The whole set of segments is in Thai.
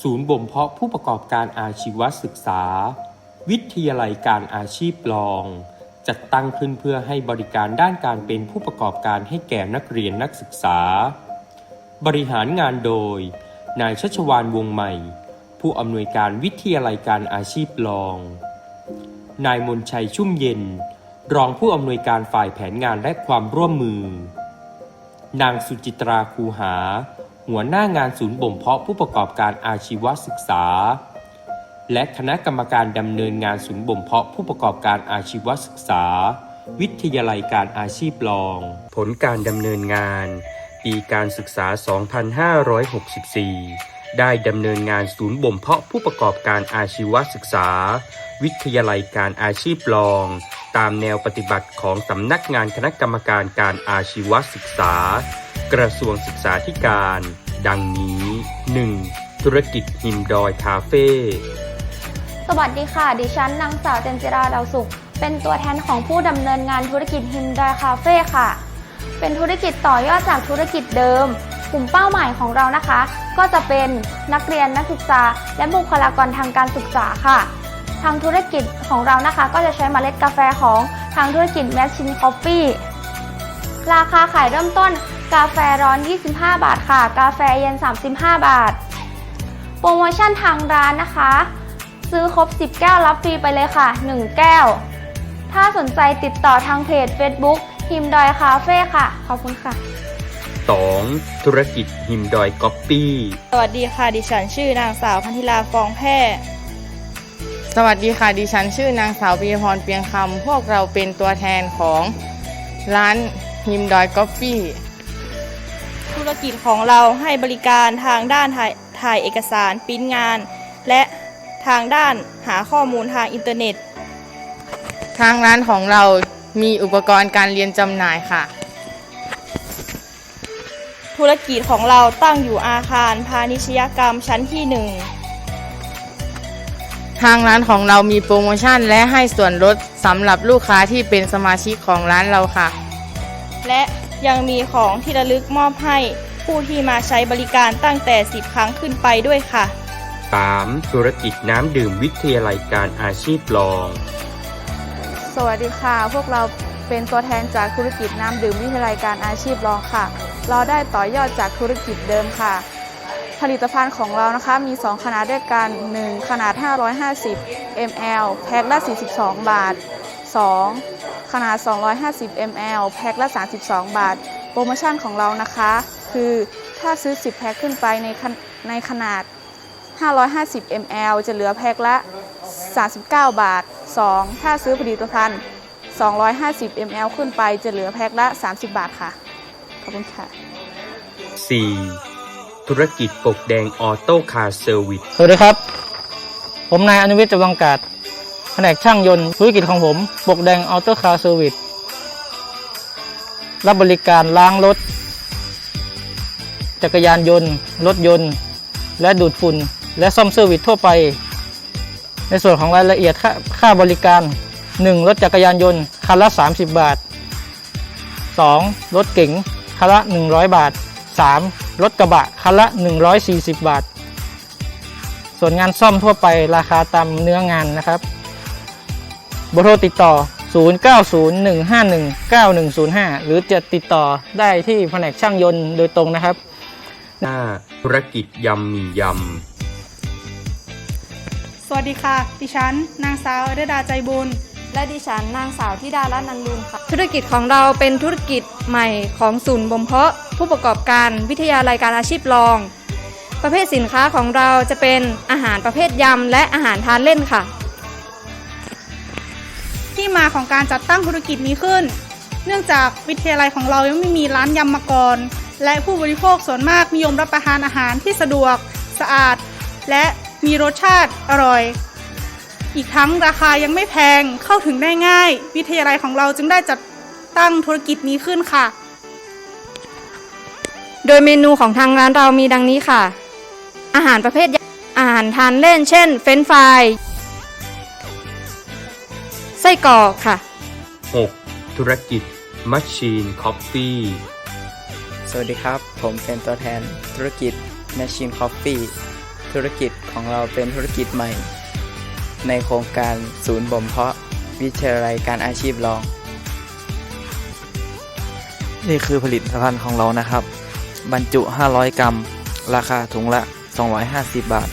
ศูนย์บ่มเพาะผู้ประกอบการอาชีวศึกษา วิทยาลัยการอาชีพลอง จัดตั้งขึ้นเพื่อให้บริการด้านการเป็นผู้ประกอบการให้แก่นักเรียนนักศึกษา บริหารงานโดย นายชัชวานวงใหม่ ผู้อำนวยการวิทยาลัยการอาชีพลอง นายมนชัยชุ่มเย็น รองผู้อำนวยการฝ่ายแผนงานและความร่วมมือ นางสุจิตราคูหา หัวหน้างานศูนย์บ่มเพาะผู้ประกอบการอาชีวศึกษา และคณะกรรมการดำเนินงานศูนย์บ่มเพาะผู้ประกอบการอาชีวศึกษา วิทยาลัยการอาชีพรอง ผลการดำเนินงาน ปีการศึกษา 2564 ได้ดำเนินงานศูนย์บ่มเพาะผู้ประกอบการอาชีวศึกษา วิทยาลัยการอาชีพรอง ตามแนวปฏิบัติของสำนักงานคณะกรรมการการอาชีวศึกษากระทรวงศึกษาธิการ ดังนี้ 1. ธุรกิจหิมดอยคาเฟ่สวัสดีค่ะ ดิฉันนางสาวเจนจิราดาวสุข เป็นตัวแทนของผู้ดำเนินงานธุรกิจฮิมดอยคาเฟ่ค่ะ เป็นธุรกิจต่อยอดจากธุรกิจเดิม กลุ่มเป้าหมายของเรานะคะ ก็จะเป็นนักเรียนนักศึกษา และบุคลากรทางการศึกษาค่ะ ทางธุรกิจของเรานะคะ ก็จะใช้เมล็ดกาแฟของทางธุรกิจแมชชินคอฟฟี่ราคาขายเริ่มต้น กาแฟร้อน 25 บาทค่ะ กาแฟเย็น 35 บาท โปรโมชั่นทางร้านนะคะ ซื้อครบ 10 แก้วรับฟรีไปเลยค่ะ 1 แก้ว ถ้าสนใจติดต่อทางเพจ Facebook ฮิมดอยคาเฟ่ค่ะ ขอบคุณค่ะ 2. ธุรกิจหิมดอยก๊อปปี้สวัสดีค่ะ ดิฉันชื่อนางสาวพันธิลาฟองแพร่สวัสดีค่ะ ดิฉันชื่อนางสาวปียพรเปียงคำพวกเราเป็นตัวแทนของร้านฮิมดอยกอฟฟี่ธุ รกิจของเราให้บริการทางด้านถ่ายถ่ายเอกสารปริ้นงาน และทางด้านหาข้อมูลทางอินเทอร์เน็ต ทางร้านของเรามีอุปกรณ์การเรียนจำหน่ายค่ะ ธุรกิจของเราตั้งอยู่อาคารพาณิชยกรรมชั้นที่หนึ่งทางร้านของเรามีโปรโมชั่นและให้ส่วนลดสำหรับลูกค้าที่เป็นสมาชิกของร้านเราค่ะ และ ยังมีของที่ระลึกมอบให้ผู้ที่มาใช้บริการตั้งแต่ 10 ครั้งขึ้นไปด้วยค่ะ 3. ธุรกิจน้ำดื่มวิทยาลัยการอาชีพรอง สวัสดีค่ะ พวกเราเป็นตัวแทนจากธุรกิจน้ำดื่มวิทยาลัยการอาชีพรองค่ะ เราได้ต่อยอดจากธุรกิจเดิมค่ะ ผลิตภัณฑ์ของเรานะคะมี 2 ขนาดด้วยกัน 1 ขนาด 550 ml แพ็คละ 42 บาท 2 ขนาด 250 ml แพ็คละ 32 บาท โปรโมชั่นของเรานะคะ คือถ้าซื้อ 10 แพ็คขึ้นไปในขนในขนาด 550 ml จะเหลือแพ็คละ 39 บาท 2 ถ้าซื้อผลิตภัณฑ์ 250 ml ขึ้นไปจะเหลือแพ็คละ 30 บาทค่ะ ขอบคุณค่ะ 4. ธุรกิจปกแดงออโต้คาร์เซอร์วิส สวัสดีครับ ผมนายอนุวิทย์จวังกาศ แผนกช่างยนต์ธุรกิจของผมปกแดงออโต้คาร์เซอร์วิสรับบริการล้างรถ จักรยานยนต์ รถยนต์ และดูดฝุ่น และซ่อมเซอร์วิสทั่วไป ในส่วนของรายละเอียดค่าค่าบริการ 1. รถจักรยานยนต์คันละ 30 บาท 2. รถเก๋งคันละ 100 บาท 3. รถกระบะคันละ 140 บาท ส่วนงานซ่อมทั่วไปราคาตามเนื้องานนะครับ เบอร์โทรติดต่อ 0901519105 หรือจะติดต่อได้ที่แผนกช่างยนต์โดยตรงนะครับ 5. ธุรกิจยำหมี่ยำสวัสดีค่ะ ดิฉัน นางสาวเดดาใจบุญ และดิฉันนางสาวธิดาลัตนันลุนค่ะ ธุรกิจของเราเป็นธุรกิจใหม่ของศูนย์บ่มเพาะ ผู้ประกอบการวิทยาลัยการอาชีพรอง ประเภทสินค้าของเราจะเป็นอาหารประเภทยำและอาหารทานเล่นค่ะ ที่มาของการจัดตั้งธุรกิจนี้ขึ้น เนื่องจากวิทยาลัยของเรายังไม่มีร้านยำมาก่อน และผู้บริโภคส่วนมากนิยมรับประทานอาหารที่สะดวก สะอาด และมีรสชาติอร่อย อีกทั้งราคายังไม่แพงเข้าถึงได้ง่าย วิทยาลัยของเราจึงได้จัดตั้งธุรกิจนี้ขึ้นค่ะ โดยเมนูของทางร้านเรามีดังนี้ค่ะ อาหารประเภทอาหารทานเล่น เช่น เฟรนช์ฟราย ส้กรอกค่ะ 6. ธุรกิจมัชชีนคอฟฟี่สวัสดีครับ ผมเป็นตัวแทนธุรกิจ Machine Coffee ธุธุรกิจของเราเป็นธุรกิจใหม่ ในโครงการศูนย์บ่มเพาะวิทยาลัยการอาชีพรอง นี่คือผลิตภัณฑ์ของเรานะครับ บรรจุ 500 กรัม ราคาถุงละ 250 บาท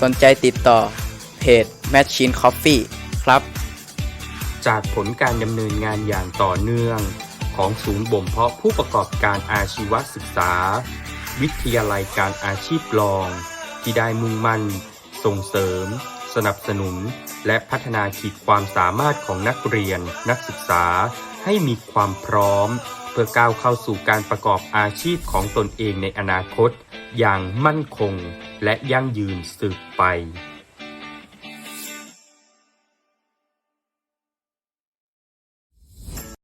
สนใจติดต่อเพจ Machine Coffee ครับ จากผลการดำเนินงานอย่างต่อเนื่อง ของศูนย์บ่มเพาะผู้ประกอบการอาชีวศึกษา วิทยาลัยการอาชีพรอง ที่ได้มุ่งมั่น ส่งเสริม สนับสนุน และพัฒนาขีดความสามารถของนักเรียน นักศึกษาให้มีความพร้อม เพื่อก้าวเข้าสู่การประกอบอาชีพของตนเองในอนาคต อย่างมั่นคงและยั่งยืนสืบไป